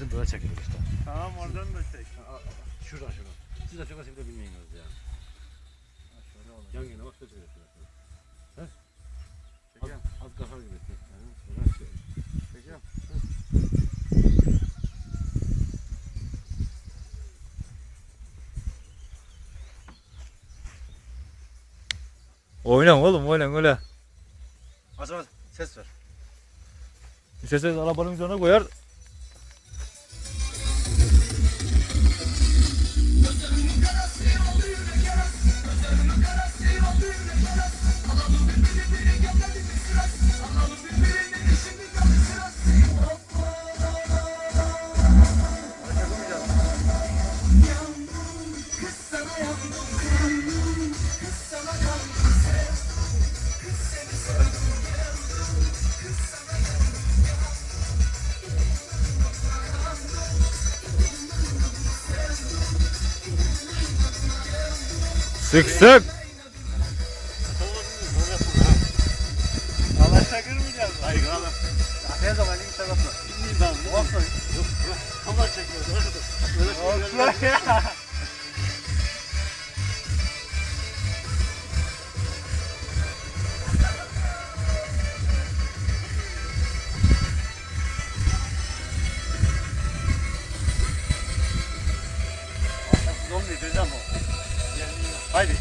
Bizim böyle çekilir işte. Tamam oradan da çek. Şuradan şuradan. Siz de çok nasıl bile bilmiyorsunuz ya. Şöyle olur. Yan yana bak şöyle şöyle şöyle. Az, az kafa gibi. Çekiyorum. Oynan oğlum oynan öyle. O zaman ses ver. İsterseniz arabanın üzerine koyar. Sık sık. Alaşa girmeyeceğiz. Hayır kralım. Ne zaman ilk tarafına? Bilmiyorum ben. Olsun. Yok. Kamera çekiyoruz. Böyle şey Olsun ya. Zombi gözden bu. Haydi.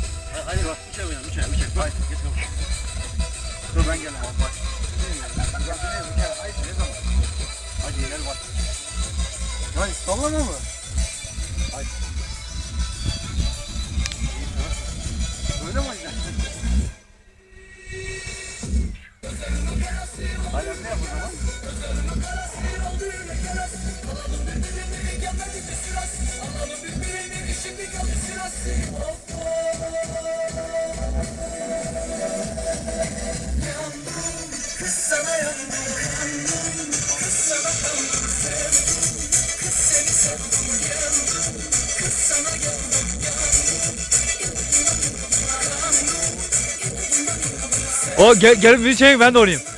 Haydi bak. Üçe oynayalım. Üçe. Üçe. Haydi. Geç kapı. Dur ben geleyim. Bak bak. Haydi ne zaman? Hadi gel bak. Haydi sallama mı? Böyle mi oynayacaksın? Hala ne yap o zaman? O gel, gel bir çekin ben de oynayayım.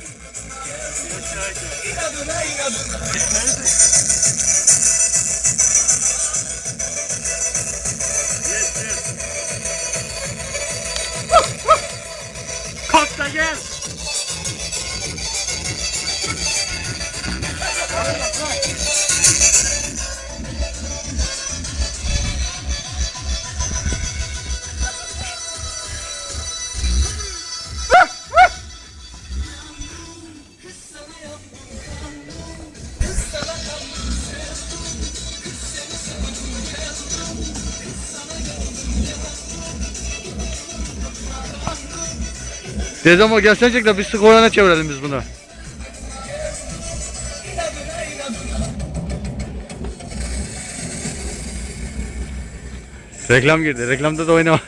Kalk da gel. Dedem o gelsene de bir sık oyana çevirelim biz bunu. Reklam girdi. Reklamda da oynama.